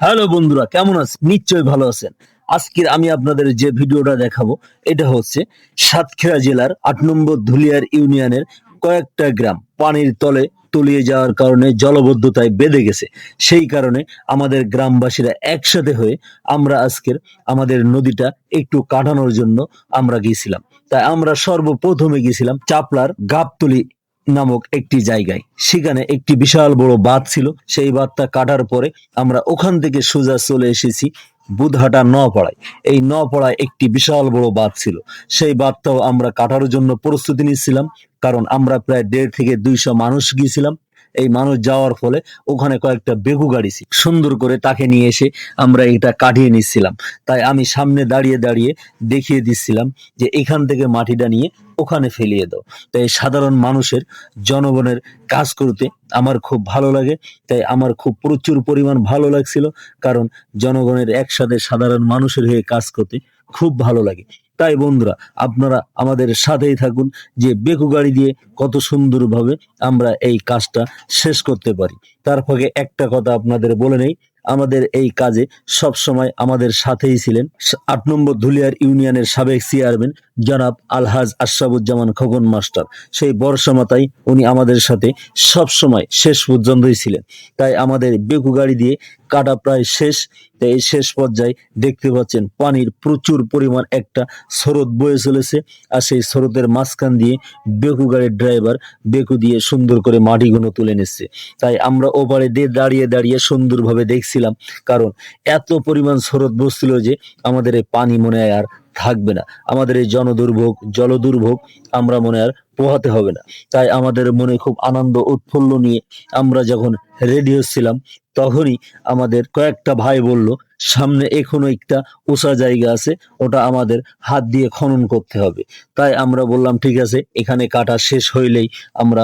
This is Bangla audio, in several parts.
হ্যালো বন্ধুরা, কেমন আছেন? নিশ্চয়ই ভালো আছেন। আজকের আমি আপনাদের যে ভিডিওটা দেখাবো, এটা হচ্ছে সাতক্ষীরা জেলার আট নম্বর ধুলিয়ার ইউনিয়নের কয়েকটা গ্রাম। পানির তলে তলিয়ে যাওয়ার কারণে জলবদ্ধতায় বেঁধে গেছে। সেই কারণে আমাদের গ্রামবাসীরা একসাথে হয়ে আমরা আজকের আমাদের নদীটা একটু কাটানোর জন্য আমরা গিয়েছিলাম। তাই আমরা সর্বপ্রথমে গিয়েছিলাম চাপলার গাবতলি নামক একটি জায়গায়। সেখানে একটি বিশাল বড় বাঁধ ছিল। সেই বাঁধটা কাটার পরে আমরা ওখান থেকে সোজা চলে এসেছি বুধহাটা নপাড়ায় এই নপাড়ায় একটি বিশাল বড় বাঁধ ছিল। সেই বাঁধটাও আমরা কাটার জন্য প্রস্তুতি নিচ্ছিলাম, কারণ আমরা প্রায় দেড় থেকে দুইশো মানুষ গিয়েছিলাম। এই মানুষ যাওয়ার ফলে ওখানে কয়েকটা বেগু গাড়িছি সুন্দর করে তাকে নিয়ে এসে আমরা এটা কাটিয়ে নিচ্ছিলাম। তাই আমি সামনে দাঁড়িয়ে দাঁড়িয়ে দেখিয়ে দিচ্ছিলাম যে এখান থেকে মাটিটা নিয়ে ওখানে ফেলিয়ে দাও। তাই সাধারণ মানুষের জনগণের কাজ করতে আমার খুব ভালো লাগে। তাই আমার খুব প্রচুর পরিমাণ ভালো লাগছিল। কারণ জনগণের একসাথে সাধারণ মানুষের হয়ে কাজ করতে খুব ভালো লাগে। তাই বন্ধুরা, আপনারা আমাদের সাথেই থাকুন যে বেকু গাড়ি দিয়ে কত সুন্দরভাবে আমরা এই কাজটা শেষ করতে পারি। তার ফাঁকে একটা কথা আপনাদের বলে নেই আমাদের এই কাজে সব সময় আমাদের সাথেই ছিলেন। আট নম্বর ধুলিয়ার ইউনিয়নের সাবেক চেয়ারম্যান জনাব আলহাজ আশরাফুজ্জামান খোকন মাস্টার। সেই বর্ষমাতাই উনি আমাদের সাথে সব সময় শেষ পর্যন্তই ছিলেন। তাই আমাদের বেকু গাড়ি দিয়ে কাটা প্রায় শেষ। এই শেষ পর্যায়ে দেখতে পাচ্ছেন পানির প্রচুর পরিমাণ একটা স্রোত বয়ে চলেছে। আর সেই স্রোতের মাঝখান দিয়ে বেকু গাড়ির ড্রাইভার বেকু দিয়ে সুন্দর করে মাটিগুলো তুলে নিচ্ছে। তাই আমরা ওপারে দিয়ে দাঁড়িয়ে দাঁড়িয়ে সুন্দরভাবে দেখছিলাম, কারণ এত পরিমাণ স্রোত বসছিল যে আমাদের এই পানি মনে হয় আর থাকবে না। আমাদের এই জনদুর্ভোগ, জলদুর্ভোগ, আমরা মনে আর পোহাতে হবে না। তাই আমাদের মনে খুব আনন্দ উৎফুল্ল নিয়ে আমরা যখন রেডি হচ্ছিলাম তখনই আমাদের কয়েকটা ভাই বলল, সামনে এখনও একটা উঁচা জায়গা আছে, ওটা আমাদের হাত দিয়ে খনন করতে হবে। তাই আমরা বললাম, ঠিক আছে, এখানে কাটা শেষ হইলেই আমরা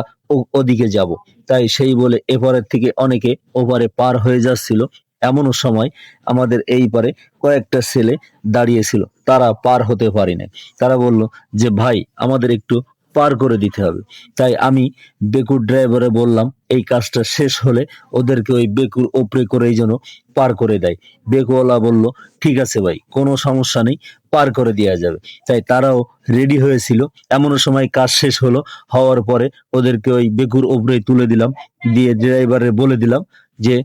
ওদিকে যাব। তাই সেই বলে এপারের থেকে অনেকে ওপারে পার হয়ে যাচ্ছিল। এমনও সময় আমাদের এই পারে কয়েকটা ছেলে দাঁড়িয়েছিল তারা পার হতে পারি না তারা বলল যে, ভাই, আমাদের একটু পার করে দিতে হবে। তাই আমি বেকুর ড্রাইভারে বললাম, এই কাজটা শেষ হলে ওদেরকে ওই বেকুর ওপরে করেই যেন পার করে দেয়। বেকুওয়ালা বলল, ঠিক আছে ভাই, কোনো সমস্যা নেই, পার করে দেওয়া যাবে। তাই তারাও রেডি হয়েছিল। এমন সময় কাজ শেষ হলো, হওয়ার পরে ওদেরকে ওই বেকুর ওপরে তুলে দিলাম, দিয়ে ড্রাইভারে বলে দিলাম যে,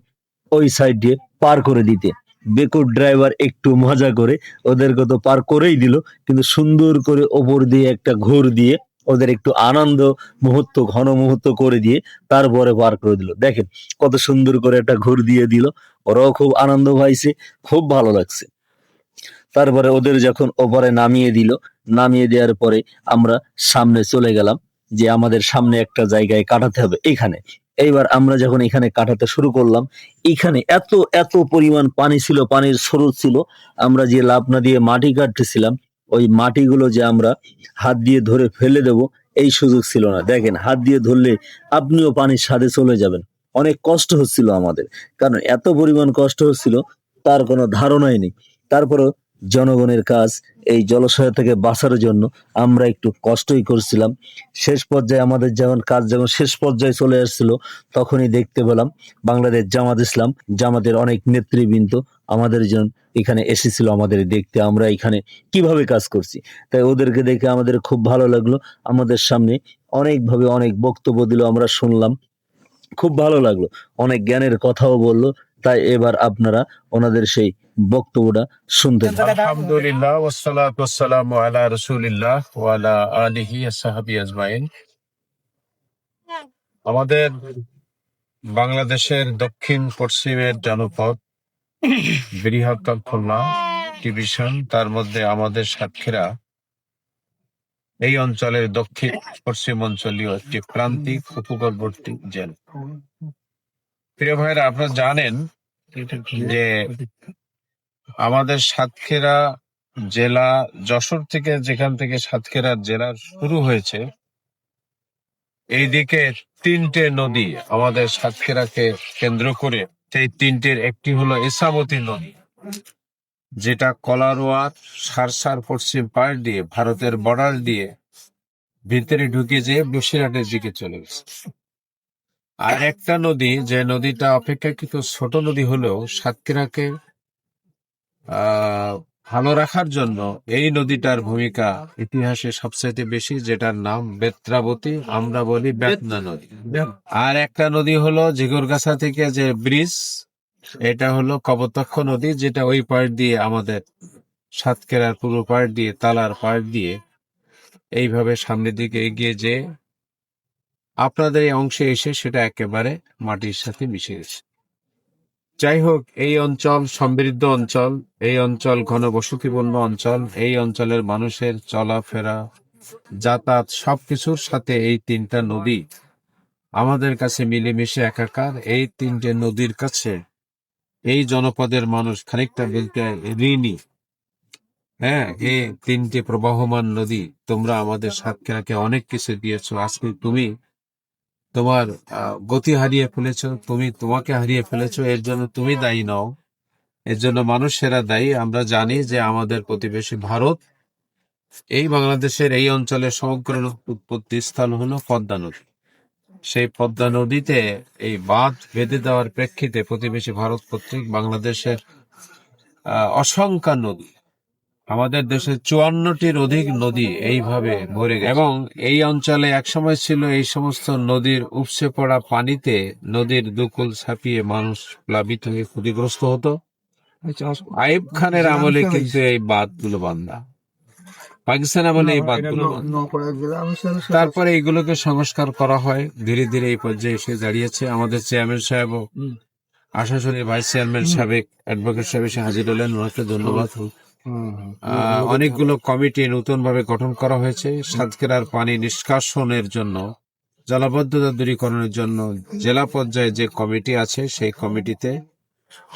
ওই সাইড দিয়ে পার করে দিতে। বেকুর ড্রাইভার একটু মজা করে ওদেরকে তো পার করেই দিল, কিন্তু সুন্দর করে ওপর দিয়ে একটা ঘোর দিয়ে ওদের একটু আনন্দ মুহূর্ত, ঘন মুহূর্ত করে দিয়ে তারপরে পার করে দিল। দেখেন কত সুন্দর করে একটা ঘুর দিয়ে দিল। ওরাও খুব আনন্দ পাইছে, খুব ভালো লাগছে। তারপরে ওদের যখন ওপরে নামিয়ে দিল, নামিয়ে দেওয়ার পরে আমরা সামনে চলে গেলাম যে আমাদের সামনে একটা জায়গায় কাটাতে হবে এখানে। এইবার আমরা যখন এখানে কাটাতে শুরু করলাম, এখানে এত এত পরিমাণ পানি ছিল, পানির স্রোত ছিল। আমরা যে লাপনা দিয়ে মাটি কাটতেছিলাম ওই মাটিগুলো যে আমরা হাত দিয়ে ধরে ফেলে দেব, এই সুযোগ ছিল না। দেখেন, হাত দিয়ে ধরলে আপনিও পানির স্বাদে চলে যাবেন। অনেক কষ্ট হচ্ছিল আমাদের। কারণ এত পরিমাণ কষ্ট হচ্ছিল, তার কোনো ধারণাই নেই। তারপরও জনগণের কাজ এই জলাশয় থেকে বাঁচার জন্য আমরা একটু কষ্টই করছিলাম। শেষ পর্যায়ে আমাদের যখন কাজ যখন শেষ পর্যায়ে চলে আসছিল, তখনই দেখতে পেলাম বাংলাদেশ জামাত ইসলাম, জামাতের অনেক নেতৃবৃন্দ আমাদের জন্য এখানে এসেছিল আমাদের দেখতে, আমরা এখানে কীভাবে কাজ করছি। তাই ওদেরকে দেখে আমাদের খুব ভালো লাগল, আমাদের সামনে অনেকভাবে অনেক বক্তব্য দিল, আমরা শুনলাম, খুব ভালো লাগল। অনেক জ্ঞানের কথাও বলল তাই এবার আপনারা ওনাদের সেই বক্তব্যটা শুনতে। আলহামদুলিল্লাহ, ওয়াসসালাতু ওয়াসসালামু আলা রাসূলিল্লাহ ওয়া আমাদের বাংলাদেশের দক্ষিণ পশ্চিমের জনপদ বৃহত্তর খুলনা ডিভিশন, তার মধ্যে আমাদের সাতক্ষীরা। এই অঞ্চলের দক্ষিণ পশ্চিম অঞ্চলীয় একটি প্রান্তিক উপকূলবর্তী জেলা। প্রিয় ভাইরা আপনারা জানেন যে আমাদের সাতক্ষীরা জেলা, যশোর থেকে যেখান থেকে সাতক্ষীরা জেলা শুরু হয়েছে, এইদিকে তিনটে নদী আমাদের সাতক্ষীরাকে কেন্দ্র করে। সেই তিনটের একটি হলো ইসামতি নদী, যেটা কলারোয়ার সারসার পশ্চিম পাড় দিয়ে, ভারতের বর্ডার দিয়ে ভিতরে ঢুকে যেয়ে বসিরহাটের দিকে চলে গেছে। আর একটা নদী, যে নদীটা অপেক্ষাকৃত ছোট নদী হলেও সাতক্ষীরাকে ভালো রাখার জন্য এই নদীটার ভূমিকা ইতিহাসে সবচাইতে বেশি, যেটার নাম বেত্রাবতী, আমরা বলি বেতনা নদী। আর একটা নদী হলো জিগরগাছা থেকে যে ব্রিজ, এটা হলো কবতক্ষ নদী, যেটা ওই পাড় দিয়ে আমাদের সাতক্ষীরার পূর্ব পাড় দিয়ে, তালার পাড় দিয়ে এইভাবে সামনের দিকে এগিয়ে যে আপনাদের এই অংশে এসে সেটা একেবারে মাটির সাথে মিশে গেছে। যাই হোক, এই অঞ্চল সমৃদ্ধ অঞ্চল, এই অঞ্চল ঘনবসতিপূর্ণ অঞ্চল, এই অঞ্চলের মানুষের চলাফেরা, যাতায়াত সবকিছুর সাথে এই তিনটা নদী আমাদের কাছে মিলেমিশে একাকার। এই তিনটে নদীর কাছে এই জনপদের মানুষ খানিকটা বলতে ঋণী। হ্যাঁ এই তিনটে প্রবাহমান নদী, তোমরা আমাদের সাতক্ষীরাকে অনেক কিছু দিয়েছ। আজকে তুমি তোমার গতি হারিয়ে ফেলেছো, তুমি তোমাকে হারিয়ে ফেলেছো, এর জন্য তুমি দায়ী নও। এর জন্য মানুষেরা দায়ী। আমরা জানি যে আমাদের প্রতিবেশী ভারত, এই বাংলাদেশের এই অঞ্চলের সমগ্র উৎপত্তি স্থল হলো পদ্মা নদী। সেই পদ্মা নদীতে এই বাঁধ বেঁধে দেওয়ার প্রেক্ষিতে প্রতিবেশী ভারত কর্তৃক বাংলাদেশের অসংখ্য নদী আমাদের দেশে চুয়ান্নটির অধিক নদী এইভাবে ভরে গেছে। এবং এই অঞ্চলে একসময় ছিল এই সমস্ত নদীর উপসে পড়া পানিতে নদীর দুকুল ছাপিয়ে মানুষ প্লাবিত হয়ে ক্ষতিগ্রস্ত হতো। আইব খানের আমলে কিন্তু এই বাঁধগুলো বান্ধা। পাকিস্তান আমলে এই বাঁধগুলো বাঁধা। তারপরে এইগুলোকে সংস্কার করা হয়। ধীরে ধীরে এই পর্যায়ে এসে দাঁড়িয়েছে আমাদের চেয়ারম্যান সাহেব আশাশুনি ভাইস চেয়ারম্যান সাবেক অ্যাডভোকেট সাহেব এসে হাজির হলেন। ওনাকে ধন্যবাদ। আহ, অনেকগুলো কমিটি নতুন ভাবে গঠন করা হয়েছে সাতক্ষীরার পানি নিষ্কাশনের জন্য জলাবদ্ধতা দূরীকরণের জন্য। জেলা পর্যায়ে যে কমিটি আছে সেই কমিটিতে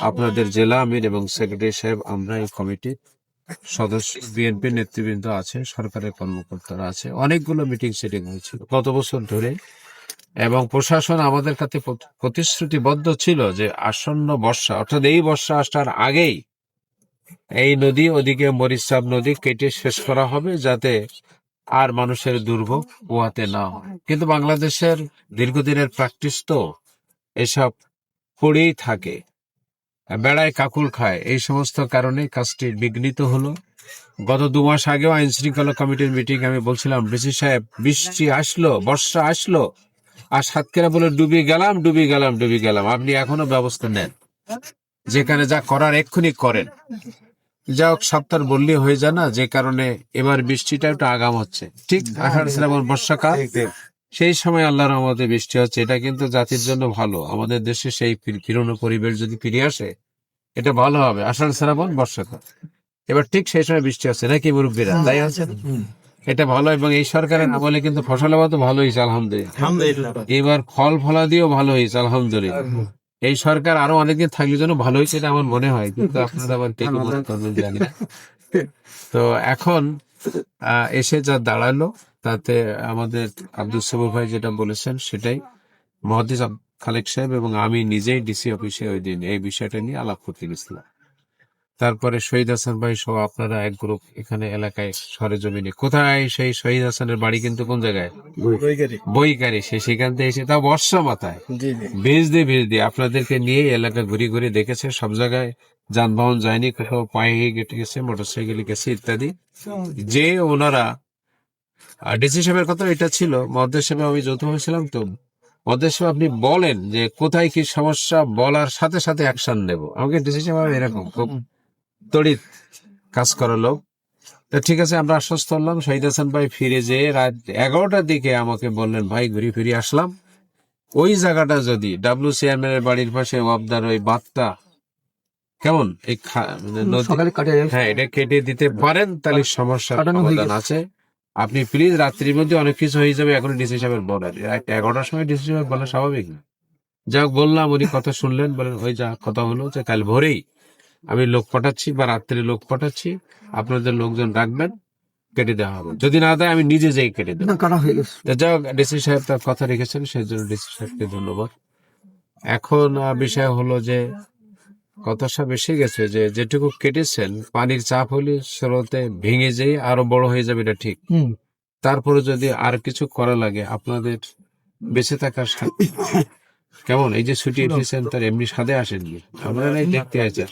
আপনাদের জেলা আমির এবং সেক্রেটারি সাহেব আমরা এই কমিটির সদস্য বিএনপি নেতৃবৃন্দ আছে সরকারের কর্মকর্তারা আছে। অনেকগুলো মিটিং সেটিং হয়েছিল গত বছর ধরে। এবং প্রশাসন আমাদের কাছে প্রতিশ্রুতিবদ্ধ ছিল যে আসন্ন বর্ষা অর্থাৎ এই বর্ষা আসার আগেই এই নদী ওদিকে মরিচাপ নদী কেটে শেষ করা হবে যাতে আর মানুষের দুর্ভোগ পোহাতে না হয়। কিন্তু বাংলাদেশের দীর্ঘদিনের প্র্যাকটিস তো এসব পড়েই থাকে। বেড়ায় কাকুল খায়। এই সমস্ত কারণে কাজটি বিঘ্নিত হলো। গত দু মাস আগেও আইন শৃঙ্খলা কমিটির মিটিং আমি বলছিলাম ডিসি সাহেব, বৃষ্টি আসলো, বর্ষা আসলো, আর সাতক্ষীরা বলে, ডুবে গেলাম ডুবে গেলাম ডুবে গেলাম, আপনি এখনও ব্যবস্থা নেন। যেখানে যা করার এক্ষুনি করেন। যা হোক সপ্তাহ বললে হয়ে যায় না যে কারণে এবার বৃষ্টিটা একটু আগাম হচ্ছে। ঠিক আষাঢ় শ্রাবণ বর্ষাকাল সেই সময় আল্লাহর রহমতে বৃষ্টি হচ্ছে। এটা কিন্তু জাতির জন্য ভালো। আমাদের দেশে সেই ফির- পরিবেশ যদি ফিরে আসে এটা ভালো হবে। আষাঢ় শ্রাবণ বর্ষাকাল। এবার ঠিক সেই সময় বৃষ্টি হচ্ছে নাকি মুরব্বীরা? তাই আছে এটা ভালো এবং এই সরকারের আমলে কিন্তু ফসল আবাদ ভালো হয়েছে আলহামদুলিল্লাহ। এবার ফল ফলা দিয়েও ভালো হয়েছে আলহামদুলিল্লাহ। এই সরকার আরও অনেকদিন থাকলে যেন ভালো হয়েছে এটা আমার মনে হয় কিন্তু আপনারা আবার কে জানি তো এখন এসে যা দাঁড়াল তাতে আমাদের আব্দুল সবুর ভাই যেটা বলেছেন সেটাই। মহাদিস খালেক সাহেব এবং আমি নিজেই ডিসি অফিসে ওই দিন এই বিষয়টা নিয়ে আলাপ করতে গেছিলাম তারপরে শহীদ হাসান ভাই সহ আপনারা এক গ্রুপ এখানে এলাকায় সরেজমিনে। কোথায়? সেই শহীদ হাসানের বাড়ি কিন্তু কোন জায়গায়? বইকারি। সে সেখান থেকে এসে তাও বর্ষা মাথায়। ভেজ দিয়ে ভেজ দিয়ে আপনাদেরকে নিয়ে এলাকা ঘুরে ঘুরে দেখেছে সব জায়গায়। যানবাহন যায়নি কোথাও পায়ে হেঁটে গেছে মোটরসাইকেলে গেছে ইত্যাদি। যে ওনারা ডিসি সাহেবের কথা এটা ছিল মদ্দের সাহেব আমি যৌথ হয়েছিলাম তো সাহেব আপনি বলেন যে কোথায় কি সমস্যা বলার সাথে সাথে অ্যাকশন নেব। আমাকে ডিসি সাহেব এরকম। খুব তড়িৎ কাজ করা লোক। তা ঠিক আছে আমরা আশ্বস্ত হলাম। শহীদ হাসান ভাই ফিরে যেয়ে রাত এগারোটার দিকে আমাকে বললেন ভাই ঘুরে ফিরে আসলাম। ওই জায়গাটা যদি ডাব্লিউ চেয়ারম্যানের বাড়ির পাশে ওয়াবদার ওই বাঁধটা কেমন? এই মানে হ্যাঁ এটা কেটে দিতে পারেন তাহলে সমস্যা সমাধান আছে। আপনি প্লিজ রাত্রির মধ্যে অনেক কিছু হয়ে যাবে এখন ডিসি সাহেবের বলার। রাত এগারোটার সময় ডিসি সাহেব বলা স্বাভাবিক না। যাই বললাম উনি কথা শুনলেন বলেন ওই যা কথা হলো যে কাল ভোরেই আমি লোক পাঠাচ্ছি বা রাত্রে লোক পাঠাচ্ছি আপনাদের লোকজন রাখবেন কেটে দেওয়া হবে। যদি না দেয় আমি নিজে যেই কেটে দেবো। কাটা হয়ে গেছে। যাই হোক ডিসি সাহেব তার কথা রেখেছেন সেই জন্য ডিসি সাহেবকে ধন্যবাদ। এখন বিষয় হলো যে কথা সব এসে গেছে যে যেটুকু কেটেছেন পানির চাপ হলে স্রোতে ভেঙে যেয়ে আরও বড় হয়ে যাবে এটা ঠিক। তারপরে যদি আর কিছু করা লাগে আপনাদের বেঁচে থাকার কেমন? এই যে ছুটি এসেছেন তার এমনি সাদে আসেননি? আমরা এই দেখতে আছেন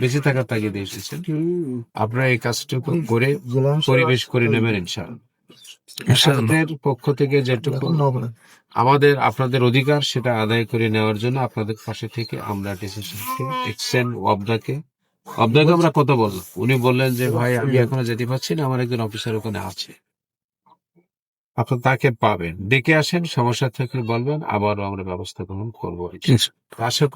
বেঁচে থাকার তাগিদে এসেছেন। আপনারা এই কাজটুকু করে পরিবেশ করে নেবেন ইনশাআল্লাহ। পক্ষ থেকে যেটুকু আমাদের আপনাদের অধিকার সেটা আদায় করে নেওয়ার জন্য আপনাদের পাশে থেকে আমরা ডিসিশনকে ওয়াবদাকে ওয়াবদাকে আমরা কথা বললাম। উনি বললেন যে ভাই আমি এখনও যেতে পারছি না। আমার একজন অফিসার ওখানে আছে। আপনার তাকে পাবেন। ডেকে আসেন সমস্যা থাকলে বলবেন আবারও আমরা ব্যবস্থা গ্রহণ করব। আশা করি